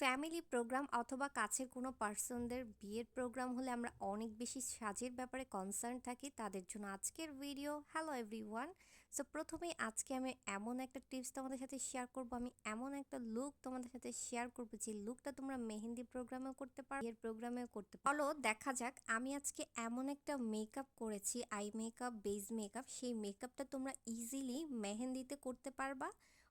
Family programme অথবা কাছের কোনো পার্সনদের বিয়ের প্রোগ্রাম হলে আমরা অনেক বেশি সাজের ব্যাপারে কনসার্ন থাকি। তাদের জন্য আজকের ভিডিও হ্যালো এভরিওয়ান সো প্রথমেই আজকে আমি এমন একটা টিপস তোমাদের সাথে শেয়ার করব। আমি এমন একটা লুক তোমাদের সাথে শেয়ার করব যে লুকটা তোমরা মেহেন্দি প্রোগ্রামেও করতে পারো, বিয়ের প্রোগ্রামেও করতে পারো। চলো দেখা যাক, আমি আজকে এমন একটা মেকআপ করেছি আই মেকআপ বেজ মেকআপ সেই মেকআপটা তোমরা ইজিলি মেহেন্দিতে করতে পারবা।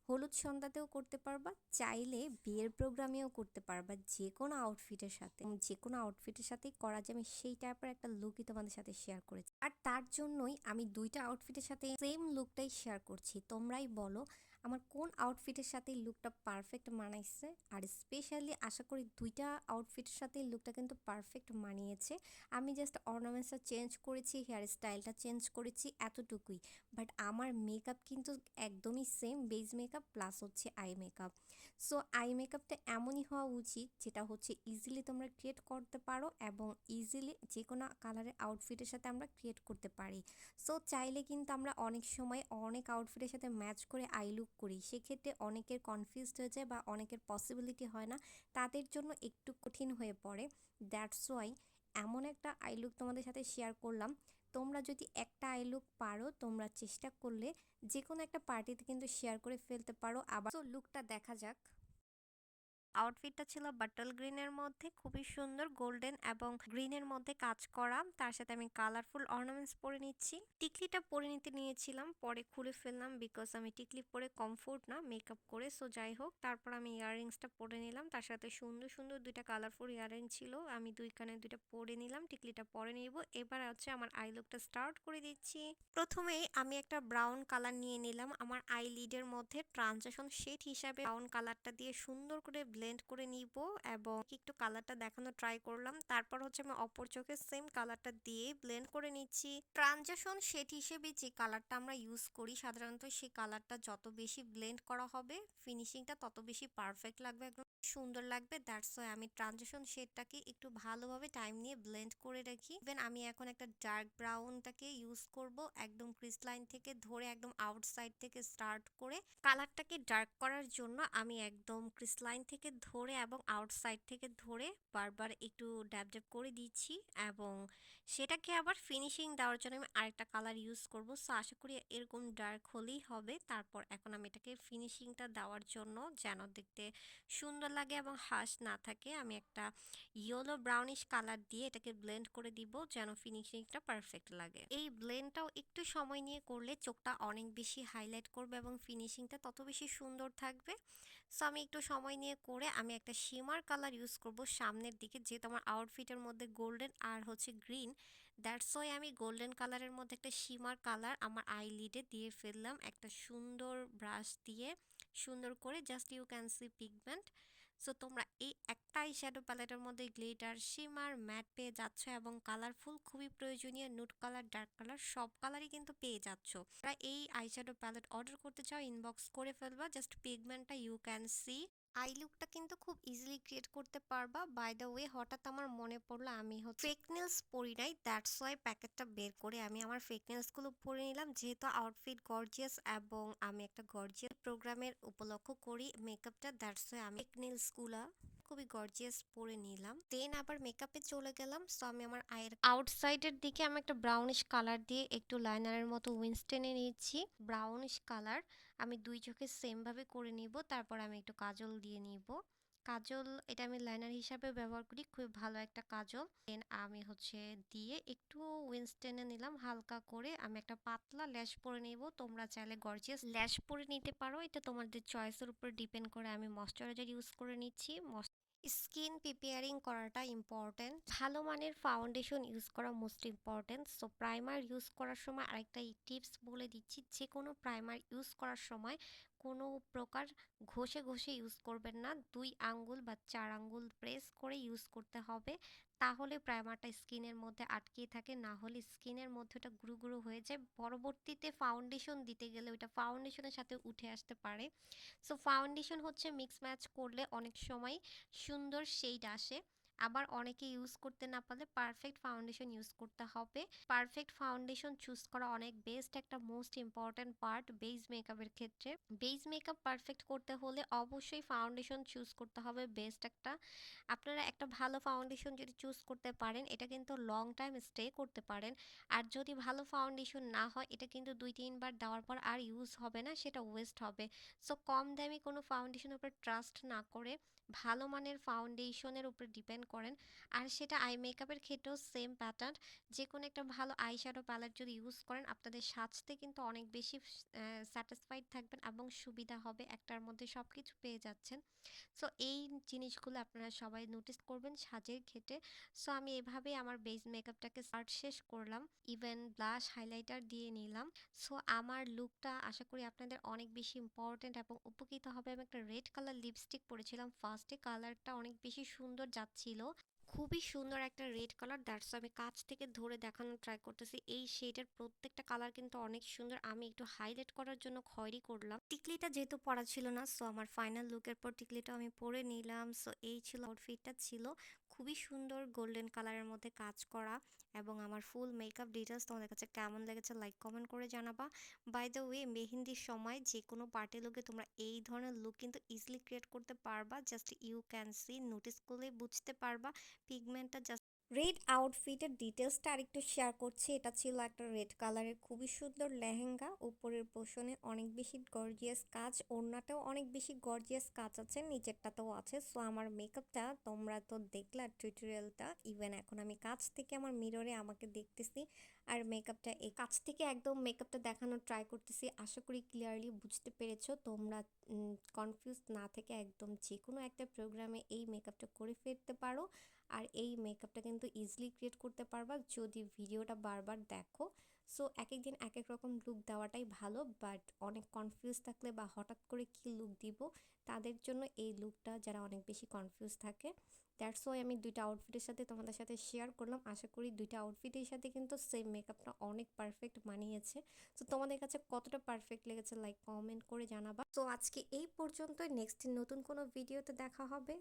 হলুদ সন্ধ্যাতেও করতে পারবা, চাইলে বিয়ের প্রোগ্রামেও করতে পারবা যে কোনো আউটফিটের সাথে। যে কোনো আউটফিটের সাথেই করা যাবে সেই টাইপের একটা লুকই তোমাদের সাথে শেয়ার করেছি। আর তার জন্যই আমি দুইটা আউটফিটের সাথে সেম লুকটাই শেয়ার করছি। তোমরাই বলো আমার কোন আউটফিটের সাথে লুকটা পারফেক্ট মানাইছে? আর স্পেশালি আশা করি দুইটা আউটফিটের সাথে লুকটা কিন্তু পারফেক্ট মানিয়েছে। আমি জাস্ট অর্নামেন্টসটা চেঞ্জ করেছি হেয়ার স্টাইলটা চেঞ্জ করেছি এতটুকুই। বাট আমার মেকআপ কিন্তু একদমই সেম বেজ মেকআপ প্লাস হচ্ছে আই মেকআপ সো আই মেকআপটা এমনই হওয়া উচিত, যেটা হচ্ছে ইজিলি তোমরা ক্রিয়েট করতে পারো এবং ইজিলি যে কোনো কালারের আউটফিটের সাথে আমরা ক্রিয়েট করতে পারি। সো চাইলে কিন্তু আমরা অনেক সময় অনেক আউটফিটের সাথে ম্যাচ করে আই লুক করি, সেক্ষেত্রে অনেকের কনফিউজড হয়ে যায় বা অনেকের পসিবিলিটি হয় না। তাদের জন্য একটু কঠিন হয়ে পড়ে। দ্যাটস ওয়াই এমন একটা আই লুক তোমাদের সাথে শেয়ার করলাম। তোমরা যদি একটা আই লুক পারো, তোমরা চেষ্টা করলে যে কোনো একটা পার্টিতে কিন্তু শেয়ার করে ফেলতে পারো। আবার তো লুকটা দেখা যাক। আউটফিটটা ছিল বাটল গ্রিনের মধ্যে, খুবই সুন্দর গোল্ডেন এবং গ্রিনের মধ্যে কাজ করা। তার সাথে আমি কালারফুল অর্নামেন্টস পরে নিচ্ছি। টিকলিটা পরে নিতে নিয়েছিলাম, পরে খুলে ফেললাম বিকজ আমি টিকলি পরে কমফোর্ট না মেকআপ করে সো যাই হোক, তারপর আমি ইয়াররিংসটা পরে নিলাম। তার সাথে সুন্দর সুন্দর দুইটা কালারফুল ইয়াররিং ছিল, আমি দুই কানে দুইটা পরে নিলাম, টিকলিটা পরে নিব। এবার হচ্ছে আমার আই লুকটা স্টার্ট করে দিচ্ছি। প্রথমেই আমি একটা ব্রাউন কালার নিয়ে নিলাম। আমার আই লিডের মধ্যে ট্রানজেকশন শেড হিসাবে ব্রাউন কালারটা দিয়ে সুন্দর করে ব্লেন্ড করে নিব এবং একটু কালারটা দেখানো ট্রাই করলাম। তারপর হচ্ছে আমি অপর চোখে সেম কালারটা দিয়ে ব্লেন্ড করে নিচ্ছি। ট্রানজেকশন শেড হিসেবে যে কালারটা আমরা ইউজ করি, সাধারণত সেই কালারটা যত বেশি ব্লেন্ড করা হবে ফিনিশিংটা তত বেশি পারফেক্ট লাগবে, একদম সুন্দর লাগবে। দ্যাটস ওয়াই আমি ট্রানজেকশন শেডটাকে একটু ভালোভাবে টাইম নিয়ে ব্লেন্ড করে রাখি। ইভেন আমি এখন একটা ডার্ক ব্রাউনটাকে ইউজ করব, একদম ক্রিস্টলাইন থেকে ধরে একদম আউটসাইড থেকে স্টার্ট করে কালারটাকে ডার্ক করার জন্য আমি একদম ক্রিস্টলাইন থেকে ধরে এবং আউটসাইড থেকে ধরে বারবার একটু ড্যাব ড্যাব করে দিচ্ছি এবং সেটাকে আবার ফিনিশিং দেওয়ার জন্য আমি আরেকটা কালার ইউজ করব। সো আশা করি এরকম ডার্ক হলেই হবে। তারপর এখন আমি এটাকে ফিনিশিংটা দেওয়ার জন্য যেন দেখতে সুন্দর লাগে এবং হাস না থাকে, আমি একটা ইয়েলো ব্রাউনিশ কালার দিয়ে এটাকে ব্লেন্ড করে দিব যেন ফিনিশিংটা পারফেক্ট লাগে। এই ব্লেন্ডটাও একটু সময় নিয়ে করলে চোখটা অনেক বেশি হাইলাইট করবে এবং ফিনিশিংটা তত বেশি সুন্দর থাকবে। সো আমি একটু সময় নিয়ে করে আমি একটা শিমার কালার ইউজ করব সামনের দিকে, যেহেতু আমার আউটফিটের মধ্যে গোল্ডেন আর হচ্ছে গ্রিন দ্যাটস ওয়াই আমি গোল্ডেন কালারের মধ্যে একটা শিমার কালার আমার আই লিডে দিয়ে ফেললাম, একটা সুন্দর ব্রাশ দিয়ে, সুন্দর করে just you can see pigment so তোমরা এই একটা শ্যাডো প্যালেটের মধ্যে গ্লিটার শিমার ম্যাট পেয়ে যাচ্ছ এবং কালারফুল খুবই প্রয়োজনীয় নুট কালার ডার্ক কালার সব কালারই কিন্তু পেয়ে যাচ্ছ। তোমরা এই আই শ্যাডো প্যালেট অর্ডার করতে চাও ইনবক্স করে ফেলবা জাস্ট পিগমেন্টটা ইউ ক্যান সি আই লুকটা কিন্তু খুব ইজিলি ক্রিয়েট করতে পারবা। বাই দ্য ওয়ে হঠাৎ আমার মনে পড়ল আমি হচ্ছে ফেক নেলস পরি নাই দ্যাটস ওয়াই প্যাকেটটা বের করে আমি আমার ফেক নেলসগুলো পরে নিলাম। যেহেতু আউটফিট গর্জিয়াস এবং আমি একটা গর্জিয়াস প্রোগ্রামের উপলক্ষ করি মেকআপটা দ্যাটস ওয়াই আমি ফেক নেলসগুলা খুবই গর্জিয়াস পরে নিলাম। দেন আবার মেকআপে চলে গেলাম। সো আমি আমার আয়ের আউটসাইডের দিকে আমি একটা ব্রাউনিশ কালার দিয়ে একটু লাইনারের মতো উইন্স টেনে নিয়েছি। ব্রাউনিশ কালার আমি দুই চোখে সেমভাবে করে নিব। তারপর আমি একটু কাজল দিয়ে নিব। কাজল, এটা আমি লাইনার হিসাবে ব্যবহার করি। খুব ভালো একটা কাজল। দেন আমি হচ্ছে দিয়ে একটু উইন্স টেনে নিলাম। হালকা করে আমি একটা পাতলা ল্যাশ পরে নিব। তোমরা চাইলে গর্জিয়াস ল্যাশ পরে নিতে পারো। এটা তোমাদের চয়েসের উপর ডিপেন্ড করে আমি ময়শ্চারাইজার ইউজ করে নিচ্ছি। স্কিন প্রিপেয়ারিং করাটা ইম্পর্টেন্ট। ভালো মানের ফাউন্ডেশন ইউজ করা most important. So primer use করার সময় আরেকটা টিপস বলে দিচ্ছি যে কোনো প্রাইমার ইউজ করার সময় কোনো প্রকার ঘষে ঘষে ইউজ করবেন না। দুই আঙ্গুল বা চার আঙ্গুল প্রেস করে ইউজ করতে হবে। তাহলে প্রাইমারটা স্কিনের মধ্যে আটকে থাকে। না হলে স্কিনের মধ্যে ওটা গুঁড়ো গুঁড়ো হয়ে যায়। পরবর্তীতে ফাউন্ডেশন দিতে গেলে ওইটা ফাউন্ডেশনের সাথে উঠে আসতে পারে। সো ফাউন্ডেশন হচ্ছে মিক্স ম্যাচ করলে অনেক সময় সুন্দর শেড আসে। আবার অনেকে ইউজ করতে না পারলে পারফেক্ট ফাউন্ডেশন ইউজ করতে হবে। পারফেক্ট ফাউন্ডেশন চুজ করা অনেক বেস্ট একটা মোস্ট ইম্পর্ট্যান্ট পার্ট বেস মেকআপের ক্ষেত্রে। বেস মেকআপ পারফেক্ট করতে হলে অবশ্যই ফাউন্ডেশন চুজ করতে হবে বেস্ট একটা। আপনারা একটা ভালো ফাউন্ডেশন যদি চুজ করতে পারেন, এটা কিন্তু লং টাইম স্টে করতে পারেন। আর যদি ভালো ফাউন্ডেশন না হয়, এটা কিন্তু দুই তিনবার দেওয়ার পর আর ইউজ হবে না, সেটা ওয়েস্ট হবে। সো কম দামি কোনো ফাউন্ডেশনের উপর ট্রাস্ট না করে ভালো মানের ফাউন্ডেশনের উপর ডিপেন্ড করেন। আর সেটা আই মেকআপের ক্ষেত্রেও সেম প্যাটার্ন যে কোনো একটা ভালো আই শ্যাডো প্যালেট যদি ইউজ করেন, আপনাদের সাজতে কিন্তু অনেক বেশি স্যাটিসফাইড থাকবেন এবং সুবিধা হবে একটার মধ্যে সব কিছু পেয়ে যাচ্ছেন। সো এই জিনিসগুলো আপনারা সবাই নোটিস করবেন সাজের ক্ষেত্রে। সো আমি এভাবেই আমার বেস মেকআপটাকে স্টার্ট শেষ করলাম। ইভেন ব্লাশ হাইলাইটার দিয়ে নিলাম। সো আমার লুকটা আশা করি আপনাদের অনেক বেশি ইম্পর্ট্যান্ট এবং উপকৃত হবে। আমি একটা রেড কালার লিপস্টিক পরেছিলাম। ফার্স্টে কালারটা অনেক বেশি সুন্দর যাচ্ছিল। estilo খুবই সুন্দর একটা রেড কালার। দ্যাটস আমি কাছ থেকে ধরে দেখানোর ট্রাই করতেছি। এই শেডের প্রত্যেকটা কালার কিন্তু অনেক সুন্দর। আমি একটু হাইলাইট করার জন্য খয়রি করলাম। টিকলিটা যেহেতু পরা ছিল না সো আমার ফাইনাল লুকের পর টিকলিটা আমি পরে নিলাম। সো এই ছিল আউটফিটটা ছিল। খুবই সুন্দর গোল্ডেন কালারের মধ্যে কাজ করা এবং আমার ফুল মেকআপ ডিটেলস তোমাদের কাছে কেমন লেগেছে লাইক কমেন্ট করে জানাবা। বাই দ্য ওয়ে মেহেন্দির সময় যে কোনো পার্টি লুকে তোমরা এই ধরনের লুক কিন্তু ইজিলি ক্রিয়েট করতে পারবা। Just you can see notice করলে বুঝতে পারবা। পিগমেন্টটা জাস্ট রেড আউটফিটের ডিটেলসটা আরেকটু শেয়ার করছি। এটা ছিল একটা রেড কালারের খুবই সুন্দর লেহেঙ্গা। উপরের পোষণে অনেক বেশি গর্জিয়াস কাজ, ওড়নাটাও অনেক বেশি গর্জিয়াস কাজ আছে, নিচেরটাতেও আছে। সো আমার মেকআপটা তোমরা তো দেখলে টিউটোরিয়ালটা ইভেন এখন আমি কাছ থেকে আমার মিররে আমাকে দেখতেছি। আর মেকআপটা এই কাছ থেকে একদম মেকআপটা দেখানোর ট্রাই করতেছি। আশা করি ক্লিয়ারলি বুঝতে পেরেছ। তোমরা কনফিউজ না থেকে একদম যে কোনো একটা প্রোগ্রামে এই মেকআপটা করে ফেলতে পারো। আর এই মেকআপটা কিন্তু ইজিলি ক্রিয়েট করতে পারবা যদি ভিডিওটা বারবার দেখো। সো এক এক দিন এক এক রকম লুক দেওয়াটাই ভালো বাট অনেক কনফিউজ থাকলে বা হঠাৎ করে কি লুক দিব, তাদের জন্য এই লুকটা যারা অনেক বেশি কনফিউজ থাকে দ্যাটস ওয়াই আমি দুইটা আউটফিটের সাথে তোমাদের সাথে শেয়ার করলাম। আশা করি দুইটা আউটফিটের সাথে কিন্তু সেম মেকআপটা অনেক পারফেক্ট মানিয়েছে। তো তোমাদের কাছে কতটা পারফেক্ট লেগেছে লাইক কমেন্ট করে জানাবা। তো আজকে এই পর্যন্ত নেক্সট নতুন কোনো ভিডিওতে দেখা হবে।